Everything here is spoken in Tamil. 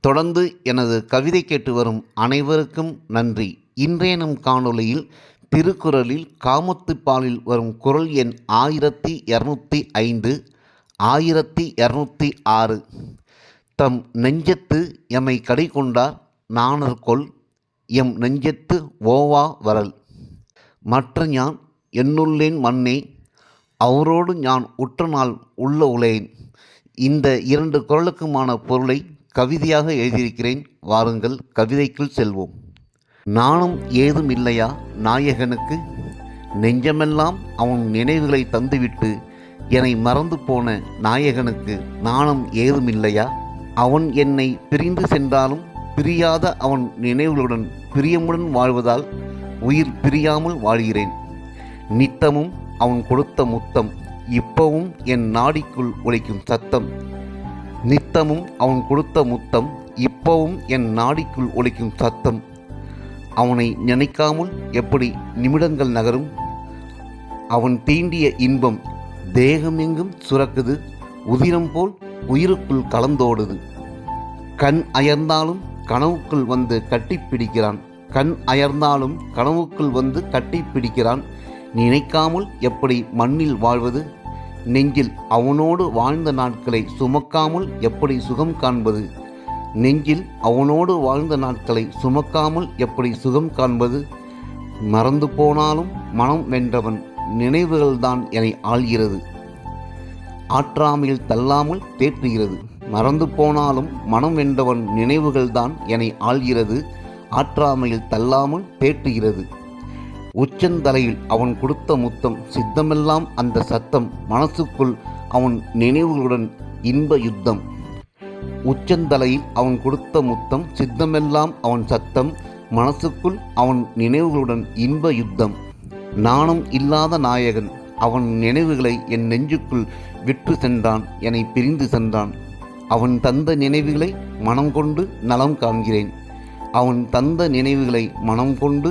தொடர்ந்து எனது கவிதை கேட்டு வரும் அனைவருக்கும் நன்றி. இன்றைய நம் காணொளியில் திருக்குறளில் காமத்துப்பாலில் வரும் குரல் எண் ஆயிரத்தி இரநூத்தி ஐந்து ஆயிரத்தி இரநூத்தி ஆறு. தம் நெஞ்சத்து எமை கடை கொண்டார் நாணர்கொள் எம் நெஞ்சத்து ஓவா வரல். மற்ற ஞான் என்னுள்ளேன் மண்ணே அவரோடு ஞான் உற்ற நாள் உள்ள உலேன் இந்த இரண்டு குரலுக்குமான பொருளை கவிதையாக எழுதியிருக்கிறேன். வாருங்கள் கவிதைக்குள் செல்வோம். நாணம் ஏதும் இல்லையா நாயகனுக்கு? நெஞ்சமெல்லாம் அவன் நினைவுகளை தந்துவிட்டு என்னை மறந்து போன நாயகனுக்கு நாணம் ஏதும் இல்லையா? அவன் என்னை பிரிந்து சென்றாலும் பிரியாத அவன் நினைவுகளுடன் பிரியமுடன் வாழ்வதால் உயிர் பிரியாமல் வாழ்கிறேன். நித்தமும் அவன் கொடுத்த முத்தம் இப்பவும் என் நாடிக்குள் உழைக்கும் சத்தம். நித்தமும் அவன் கொடுத்த முத்தம் இப்பவும் என் நாடிக்குள் ஒலிக்கும் சத்தம். அவனை நினைக்காமல் எப்படி நிமிடங்கள் நகரும்? அவன் தீண்டிய இன்பம் தேகமெங்கும் சுரக்குது உதிரம் போல் உயிருக்குள் கலந்தோடுது. கண் அயர்ந்தாலும் கனவுக்குள் வந்து கட்டிப்பிடிக்கிறான் கண் அயர்ந்தாலும் கனவுக்குள் வந்து கட்டிப்பிடிக்கிறான் நினைக்காமல் எப்படி மண்ணில் வாழ்வது? நெஞ்சில் அவனோடு வாழ்ந்த நாட்களை சுமக்காமல் எப்படி சுகம் காண்பது? நெஞ்சில் அவனோடு வாழ்ந்த நாட்களை சுமக்காமல் எப்படி சுகம் காண்பது? மறந்து போனாலும் மனம் வென்றவன் நினைவுகள்தான் என்னை ஆள்கிறது. ஆற்றாமையில் தள்ளாமல் தேற்றுகிறது. மறந்து போனாலும் மனம் வென்றவன் நினைவுகள்தான் என்னை ஆள்கிறது. ஆற்றாமையில் தள்ளாமல் தேற்றுகிறது. உச்சந்தலையில் அவன் கொடுத்த முத்தம் சித்தமெல்லாம் அந்த சத்தம் மனசுக்குள் அவன் நினைவுகளுடன் இன்ப யுத்தம். உச்சந்தலையில் அவன் கொடுத்த முத்தம் சித்தமெல்லாம் அவன் சத்தம் மனசுக்குள் அவன் நினைவுகளுடன் இன்ப யுத்தம். நாணம் இல்லாத நாயகன் அவன் நினைவுகளை என் நெஞ்சுக்குள் விற்று சென்றான் என்னை பிரிந்து சென்றான். அவன் தந்த நினைவுகளை மனம் கொண்டு நலம் காண்கிறேன். அவன் தந்த நினைவுகளை மனம் கொண்டு